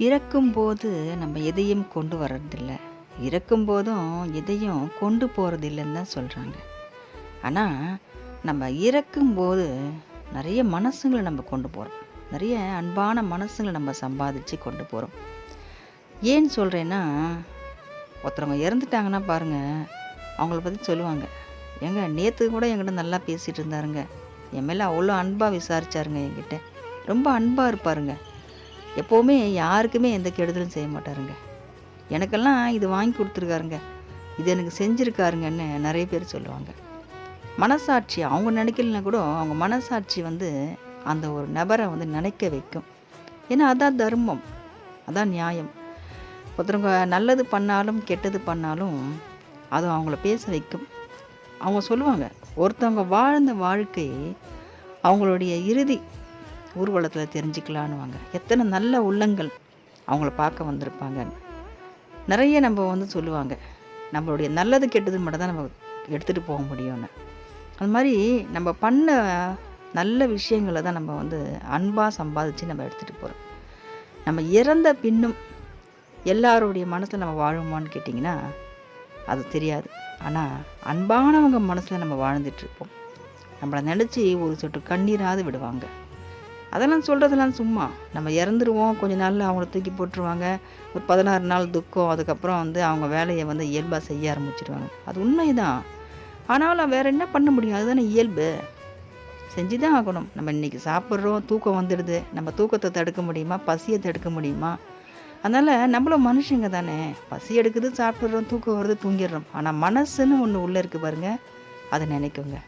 பிறக்கும்போது நம்ம எதையும் கொண்டு வர்றதில்லை. இறக்கும்போதும் எதையும் கொண்டு போகிறதில்லைன்னு தான் சொல்கிறாங்க ஆனால் நம்ம இறக்கும்போது நிறைய மனசுங்களை நம்ம கொண்டு போகிறோம் நிறைய அன்பான மனசுங்களை நம்ம சம்பாதிச்சு கொண்டு போகிறோம் ஏன் சொல்கிறேன்னா ஒருத்தவங்க இறந்துட்டாங்கன்னா பாருங்கள் அவங்கள பற்றி சொல்லுவாங்க. ஏங்க நேற்று கூட என்கிட்ட நல்லா பேசிகிட்டு இருந்தாருங்க. என் மேலே அவ்வளோ அன்பாக விசாரிச்சாருங்க என்கிட்ட. ரொம்ப அன்பாக இருப்பாருங்க. எப்போவுமே யாருக்குமே எந்த கெடுதலும் செய்ய மாட்டாருங்க. எனக்கெல்லாம் இது வாங்கி கொடுத்துருக்காருங்க. இது எனக்கு செஞ்சுருக்காருங்கன்னு நிறைய பேர் சொல்லுவாங்க. மனசாட்சி அவங்க நினைக்கலனா கூட அவங்க மனசாட்சி வந்து அந்த ஒரு நபரை வந்து நினைக்க வைக்கும். ஏன்னா அதான் தர்மம். அதான் நியாயம். ஒருத்தருங்க நல்லது பண்ணாலும் கெட்டது பண்ணாலும் அது அவங்கள பேச வைக்கும். அவங்க சொல்லுவாங்க ஒருத்தவங்க வாழ்ந்த வாழ்க்கை அவங்களுடைய இறுதி. ஊர்வலத்தில் தெரிஞ்சுக்கலான்னுவாங்க. எத்தனை நல்ல உள்ளங்கள் அவங்கள பார்க்க வந்திருப்பாங்கன்னு. நிறைய நம்ம வந்து சொல்லுவாங்க. நம்மளுடைய நல்லது கெட்டது மட்டும் தான் நம்ம எடுத்துகிட்டு போக முடியும்னு. அது மாதிரி நம்ம பண்ண நல்ல விஷயங்களை தான் நம்ம வந்து அன்பாக சம்பாதிச்சு நம்ம எடுத்துகிட்டு போகிறோம் நம்ம இறந்த பின்னும் எல்லாருடைய மனசில் நம்ம வாழுமான்னு கேட்டிங்கன்னா அது தெரியாது. ஆனால் அன்பானவங்க மனசில் நம்ம வாழ்ந்துட்டுருப்போம் நம்மளை நினச்சி ஒரு சொட்டு கண்ணீராது விடுவாங்க. அதெல்லாம் சொல்கிறதெல்லாம் சும்மா. நம்ம இறந்துருவோம் கொஞ்ச நாளில் அவங்கள தூக்கி போட்டுருவாங்க. ஒரு பதினாறு நாள் துக்கம் அதுக்கப்புறம் வந்து அவங்க வேலையை வந்து இயல்பாக செய்ய ஆரம்பிச்சிடுவாங்க அது உண்மை தான் ஆனாலும் வேறு என்ன பண்ண முடியும்? அதுதானே இயல்பு. செஞ்சு தான் ஆகணும். நம்ம இன்றைக்கி சாப்பிட்றோம் தூக்கம் வந்துடுது. நம்ம தூக்கத்தை தடுக்க முடியுமா? பசியை தடுக்க முடியுமா? அதனால் நம்மளும் மனுஷங்க தானே. பசி எடுக்குது சாப்பிட்றோம் தூக்கம் வருது தூங்கிடுறோம். ஆனால் மனசுன்னு ஒன்று உள்ளே இருக்குது பாருங்க அதை நினைக்குங்க.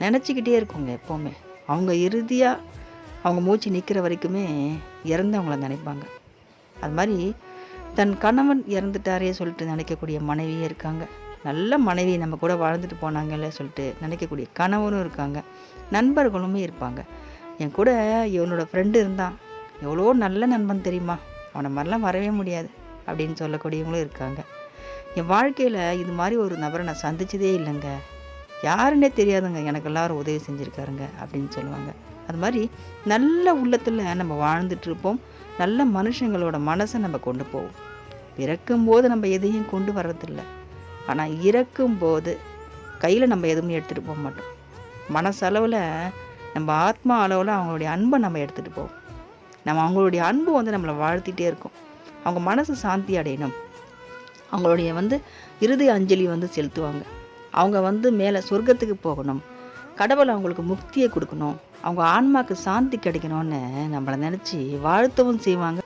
நினச்சிக்கிட்டே இருக்குங்க எப்போவுமே. அவங்க இறுதியாக அவங்க மூச்சு நிற்கிற வரைக்குமே இறந்தவங்கள நினைப்பாங்க. அது மாதிரி தன் கணவன் இறந்துட்டாரே சொல்லிட்டு நினைக்கக்கூடிய மனைவியே இருக்காங்க. நல்ல மனைவி நம்ம கூட வாழ்ந்துட்டு போனாங்கல்ல சொல்லிட்டு நினைக்கக்கூடிய கணவனும் இருக்காங்க. நண்பர்களுமே இருப்பாங்க. என் கூட இவனோட ஃப்ரெண்டு இருந்தான். எவ்வளோ நல்ல நண்பன் தெரியுமா? அவனை மாதிரிலாம் வரவே முடியாது அப்படின்னு சொல்லக்கூடியவங்களும் இருக்காங்க. என் வாழ்க்கையில் இது மாதிரி ஒரு நபரை நான் சந்திச்சதே இல்லைங்க. யாருன்னே தெரியாதுங்க. எனக்கு எல்லாரும் உதவி செஞ்சுருக்காருங்க அப்படின்னு சொல்லுவாங்க. அது மாதிரி நல்ல உள்ளத்தில் நம்ம வாழ்ந்துட்டுருப்போம் நல்ல மனுஷங்களோட மனசை நம்ம கொண்டு போவோம். பிறக்கும்போது நம்ம எதையும் கொண்டு வர்றதில்ல. ஆனால் இறக்கும்போது கையில் நம்ம எதுவுமே எடுத்துகிட்டு போக மாட்டோம். மனசளவில் நம்ம ஆத்மா அளவில் அவங்களுடைய அன்பை நம்ம எடுத்துகிட்டு போவோம். நம்ம அவங்களுடைய அன்பு வந்து நம்மளை வாழ்த்திட்டே இருக்கும். அவங்க மனசு சாந்தி அடையணும். அவங்களுடைய வந்து இறுதி அஞ்சலி வந்து செலுத்துவாங்க. அவங்க வந்து மேலே சொர்க்கத்துக்கு போகணும். கடவுள் அவங்களுக்கு முக்தியை கொடுக்கணும். அவங்க ஆன்மாக்கு சாந்தி கிடைக்கணும்னு நம்மளை நினச்சி வாழ்த்தவும் செய்வாங்க.